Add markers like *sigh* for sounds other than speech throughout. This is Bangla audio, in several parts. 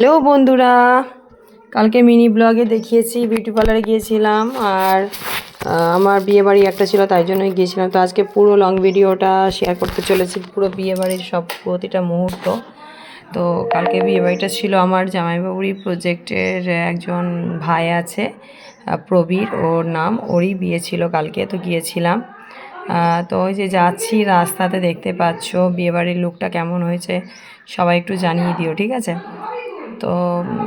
হ্যালো বন্ধুরা, কালকে মিনি ব্লগে দেখিয়েছি বিউটি পার্লারে গিয়েছিলাম আর আমার বিয়ে বাড়ি একটা ছিল, তাই জন্যই গিয়েছিলাম। তো আজকে পুরো লং ভিডিওটা শেয়ার করতে চলেছি, পুরো বিয়ে বাড়ির সব প্রতিটা মুহূর্ত। তো কালকে বিয়ে বাড়িটা ছিল আমার জামাইবাবুরি প্রজেক্টের একজন ভাই আছে প্রবীর, ওর নাম, ওরই বিয়ে ছিল কালকে, তো গিয়েছিলাম। তো ওই যে যাচ্ছি, রাস্তাতে দেখতে পাচ্ছ বিয়েবাড়ির লুকটা কেমন হয়েছে, সবাই একটু জানিয়ে দিও, ঠিক আছে? তো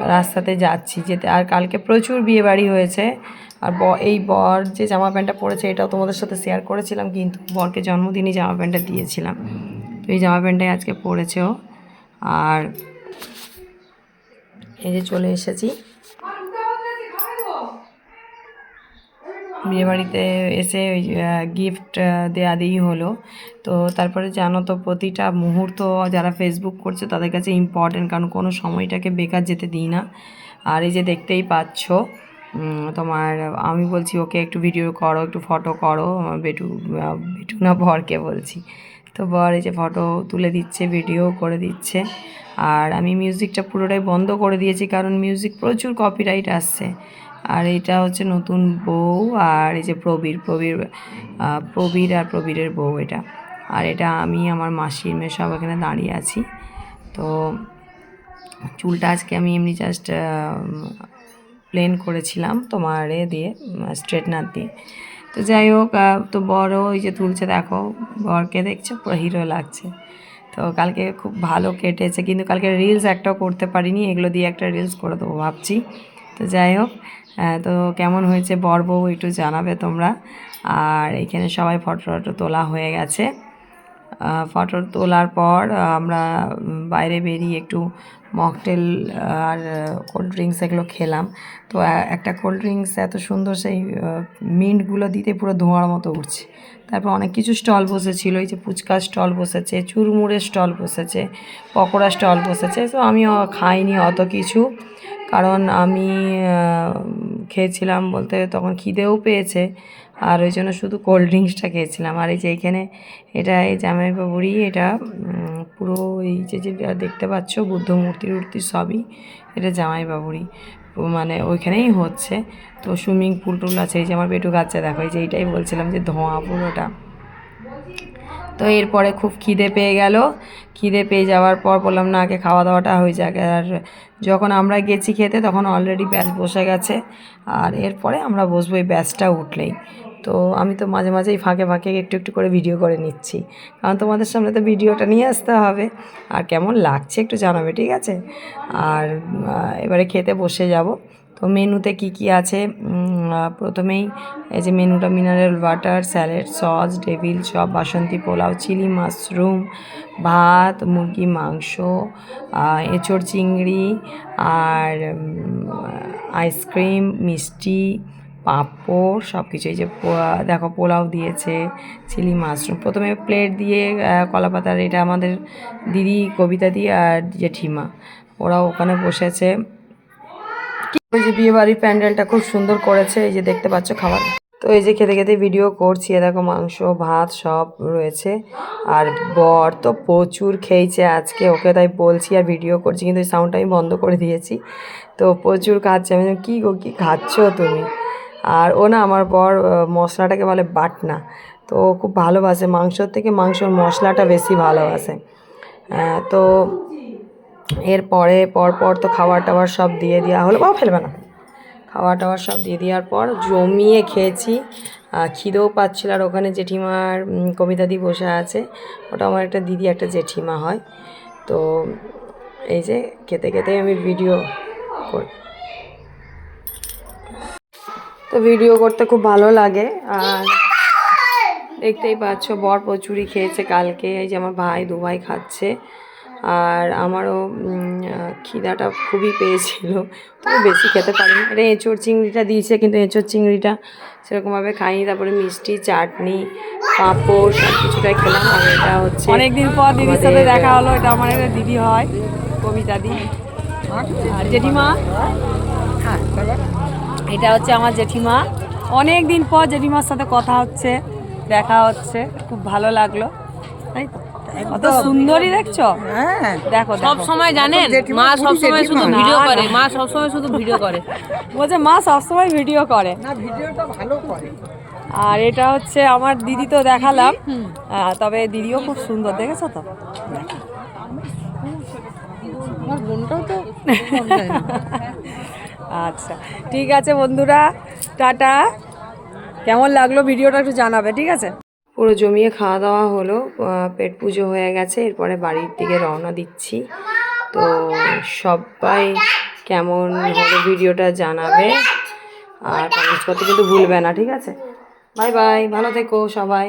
রাস্তাতে যাচ্ছি যেতে। আর কালকে প্রচুর বিয়ে বাড়ি হয়েছে। আর ব এই বর যে জামা প্যান্টটা পরেছে, এটাও তোমাদের সাথে শেয়ার করেছিলাম, কিন্তু বরকে জন্মদিনই জামা প্যান্টটা দিয়েছিলাম। তো এই জামা প্যান্টটাই আজকে পরেছে ও। আর এই যে চলে এসেছি। বিয়েবাড়িতে এসে গিফট দেয়া দিই হলো। তো তারপরে জানো তো, প্রতিটা মুহূর্ত যারা ফেসবুক করছে তাদের কাছে ইম্পর্টেন্ট কারণ কোনো সময়টাকে বেকার যেতে দিই না। আর এই যে দেখতেই পাচ্ছ তোমার আমি বলছি, ওকে একটু ভিডিও করো, একটু ফটো করো আমার বেটু বেটু না, বরকে বলছি। তো বর এই যে ফটো তুলে দিচ্ছে ভিডিও করে দিচ্ছে। আর আমি মিউজিকটা পুরোটাই বন্ধ করে দিয়েছি, কারণ মিউজিক প্রচুর কপিরাইট আসছে। আর এটা হচ্ছে নতুন বউ আর এই যে প্রবীর প্রবীর প্রবীর আর প্রবীরের বউ এটা। আর এটা আমি আমার মাসির মেয়ে সব এখানে দাঁড়িয়ে আছি। তো চুলটা আজকে আমি এমনি জাস্ট প্লেন করেছিলাম তোমার এ দিয়ে স্ট্রেটনার দিয়ে। তো যাই হোক তো বড় ওই যে তুলছে, দেখো, বরকে দেখছ হিরো লাগছে। তো কালকে খুব ভালো কেটেছে, কিন্তু কালকে রিলস একটাও করতে পারিনি, এগুলো দিয়ে একটা রিলস করে দেবো ভাবছি। তো যাই হোক তো কেমন হয়েছে বর বউ একটু জানাবে তোমরা। আর এখানে সবাই ফটো টটো তোলা হয়ে গেছে। ফটো তোলার পর আমরা বাইরে বেরিয়ে একটু মকটেল আর কোল্ড ড্রিঙ্কস এগুলো খেলাম। তো একটা কোল্ড ড্রিঙ্কস এত সুন্দর সেই মিন্টগুলো দিতে পুরো ধোঁয়ার মতো উঠছে। তারপর অনেক কিছু স্টল বসেছিল, এই যে ফুচকার স্টল বসেছে, চুরমুড়ের স্টল বসেছে, পকোড়া স্টল বসেছে। তো আমিও খাইনি অত কিছু। কারণ আমি খেয়েছিলাম বলতে তখন খিদেও পেয়েছে। আর ওই জন্য শুধু কোল্ড ড্রিঙ্কসটা খেয়েছিলাম। আর এই যে এখানে এটা, এই জামাইবাবুরই এটা পুরো এই যে যেটা দেখতে পাচ্ছ, বুদ্ধ মূর্তি টুর্তি সবই এটা জামাইবাবুরই। মানে ওইখানেই হচ্ছে। তো সুইমিং পুল টুল আছে। এই যে আমার বেটু গাছে দেখো, এই যে এইটাই বলছিলাম যে ধোঁয়া পুরোটা। তো এরপরে খুব খিদে পেয়ে গেল। খিদে পেয়ে যাওয়ার পর বললাম, না, আগে খাওয়া দাওয়াটা হয়ে যাক। আর যখন আমরা গেছি খেতে, তখন অলরেডি ব্যাচ বসে গেছে। আর এরপরে আমরা বসবো, এই ব্যাসটা উঠলেই। তো আমি তো মাঝে মাঝেই ফাঁকে ফাঁকে একটু একটু করে ভিডিও করে নিচ্ছি। কারণ তোমাদের সামনে তো ভিডিওটা নিয়ে আসতে হবে। আর কেমন লাগছে একটু জানাবে, ঠিক আছে? আর এবারে খেতে বসে যাব। তো মেনুতে কি কি আছে? প্রথমেই এই যে মেনুটা mineral water salad sauce devil chop Basanti pulao, chilli mushroom, ভাত, মুরগি মাংস এঁচোড় চিংড়ি আর আইসক্রিম মিষ্টি, পাঁপড় সব কিছু এই যে দেখো, পোলাও দিয়েছে, চিলি মাশরুম। প্রথমে প্লেট দিয়ে কলা পাতার এটা আমাদের দিদি, কবিতা দি আর জেঠিমা ওরা ওখানে বসেছে। ওই যে বিয়ে বাড়ির প্যান্ডেলটা খুব সুন্দর করেছে, এই যে দেখতে পাচ্ছ খাবার। তো এই যে খেতে খেতে ভিডিও করছি দেখো মাংস, ভাত সব রয়েছে, আর বর তো প্রচুর খেয়েছে আজকে, ওকে তাই বলছি আর ভিডিও করছি, কিন্তু সাউন্ডটা আমি বন্ধ করে দিয়েছি। তো প্রচুর খাচ্ছে, আমি কী গো, কী খাচ্ছ তুমি? আর ও না আমার বর মশলাটাকে বলে বাটনা। তো খুব ভালোবাসে, মাংসর থেকে মাংসর মশলাটা বেশি ভালোবাসে। তো এরপরে পরপর তো খাবার টাবার সব দিয়ে দেওয়া হলো। বাবা, ফেলবে না। খাবার টাবার সব দিয়ে দেওয়ার পর জমিয়ে খেয়েছি। খিদেও পাচ্ছিল আর ওখানে জেঠিমার কবিতাদি বসে আছে। ওটা আমার একটা দিদি, একটা জেঠিমা হয়। তো এই যে খেতে খেতে আমি ভিডিও করি তো ভিডিও করতে খুব ভালো লাগে। আর দেখতেই পাচ্ছ, বর প্রচুরই খেয়েছে কালকে। এই যে আমার ভাই দু ভাই খাচ্ছে। আর আমারও খিদাটা খুবই পেয়েছিল। তবে বেশি খেতে পারিনি। এটা এঁচোড় চিংড়িটা দিয়েছে কিন্তু এঁচোড় চিংড়িটা সেরকমভাবে খাইনি। তারপরে মিষ্টি চাটনি পাঁপড় সব কিছুটাই খেলাম। আর এটা হচ্ছে অনেকদিন পর দিদির সাথে দেখা হলো। এটা আমার একটা দিদি হয় কবিতা দি। আর জেঠিমা? হ্যাঁ এটা হচ্ছে আমার জেঠিমা। অনেক দিন পর জেঠিমার সাথে কথা হচ্ছে দেখা হচ্ছে। খুব ভালো লাগল। তাই তো? কত সুন্দরী দেখছ? হ্যাঁ। দেখো সব সময় জানেন মা সব সময় শুধু ভিডিও করে মা সব সময় শুধু ভিডিও করে। বলছে মা সবসময় ভিডিও করে। না ভিডিওটা ভালো করে। আর এটা হচ্ছে আমার দিদি তো দেখালাম। তবে দিদিও খুব সুন্দর দেখেছ তো? আমার বোনটাও তো *laughs* আচ্ছা ঠিক আছে বন্ধুরা টাটা। কেমন লাগল ভিডিওটা একটু জানাবে ঠিক আছে? পুরো জমিয়ে খাওয়া দাওয়া হলো পেট পুজো হয়ে গেছে, এরপরে বাড়ির দিকে রওনা দিচ্ছি। তো সবাই কেমন হলো ভিডিওটা জানাবে, আর কমেন্টস করতে কিন্তু ভুলবে না, ঠিক আছে? বাই বাই, ভালো থেকো সবাই।